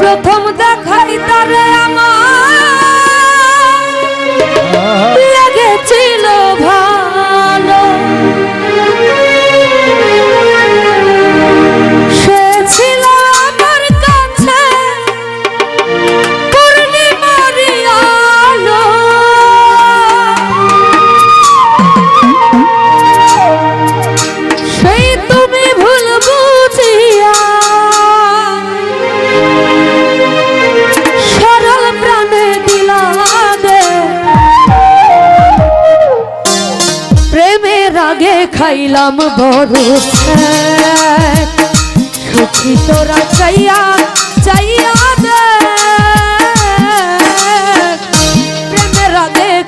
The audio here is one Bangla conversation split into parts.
প্রথম দেখাই তারে আমার। লেগেছিল ভালো। সে ছিল আমার কাছে সেই তুমি ভুল বুঝিয়া খাইলাম বড় সুখী তোরা চাইয়া চাইয়া দে।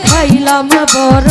খাইলাম বড়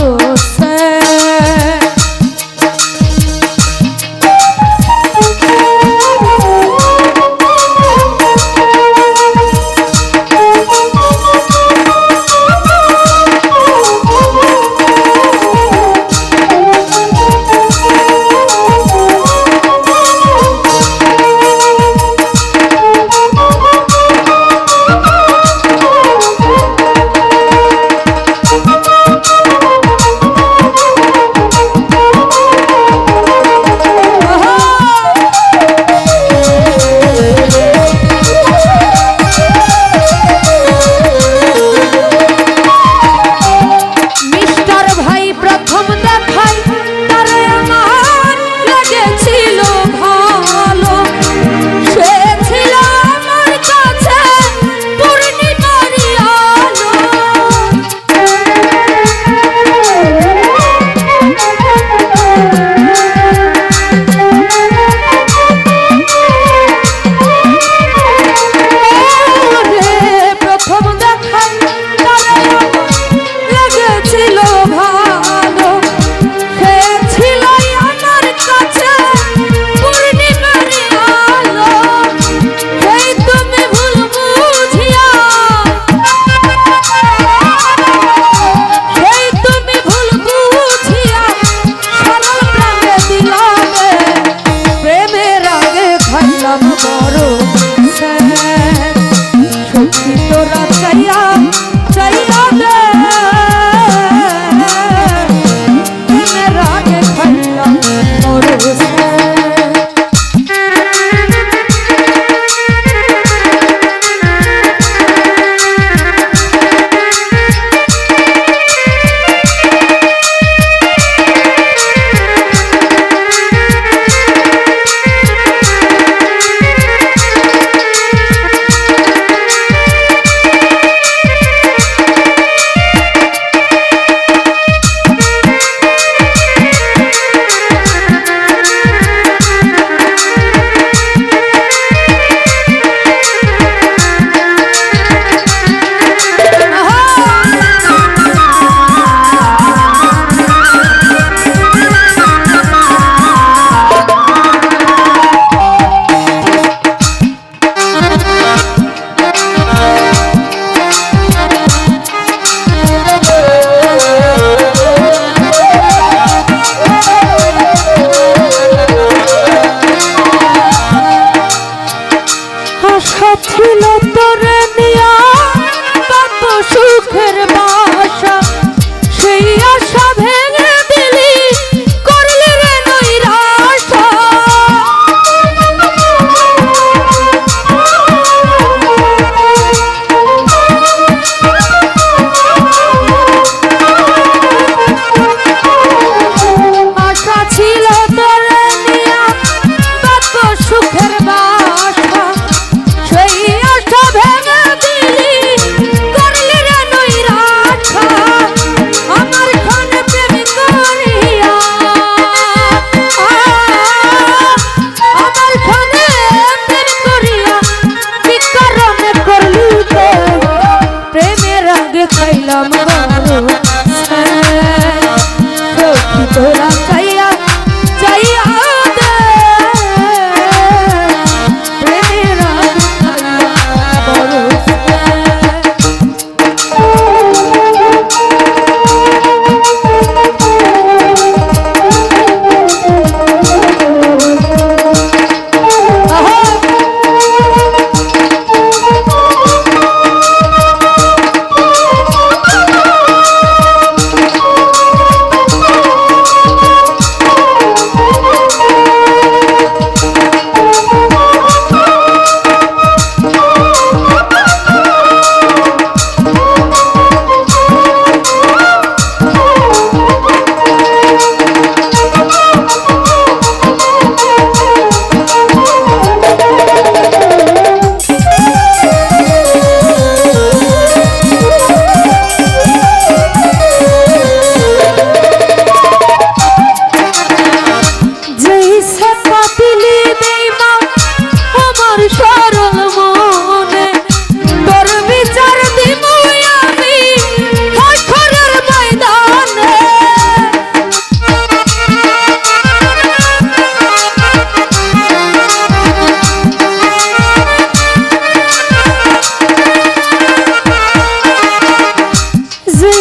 こと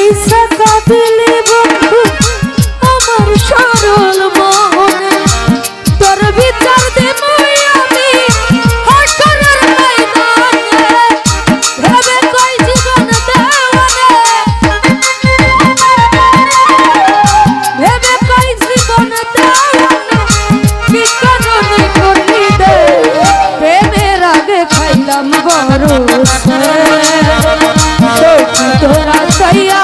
আইসা কাঁদিলে বন্ধু, আমার সরল মনে। তোর বিচার দেব আমি হটরের ময়দানে ভেবে কই জীবন দেওয়ানে ভেবে কই জীবন দেওয়ানে কি কারণে করলি? দে প্রেমের আগে খাইলাম বড়। তোরা সাইয়া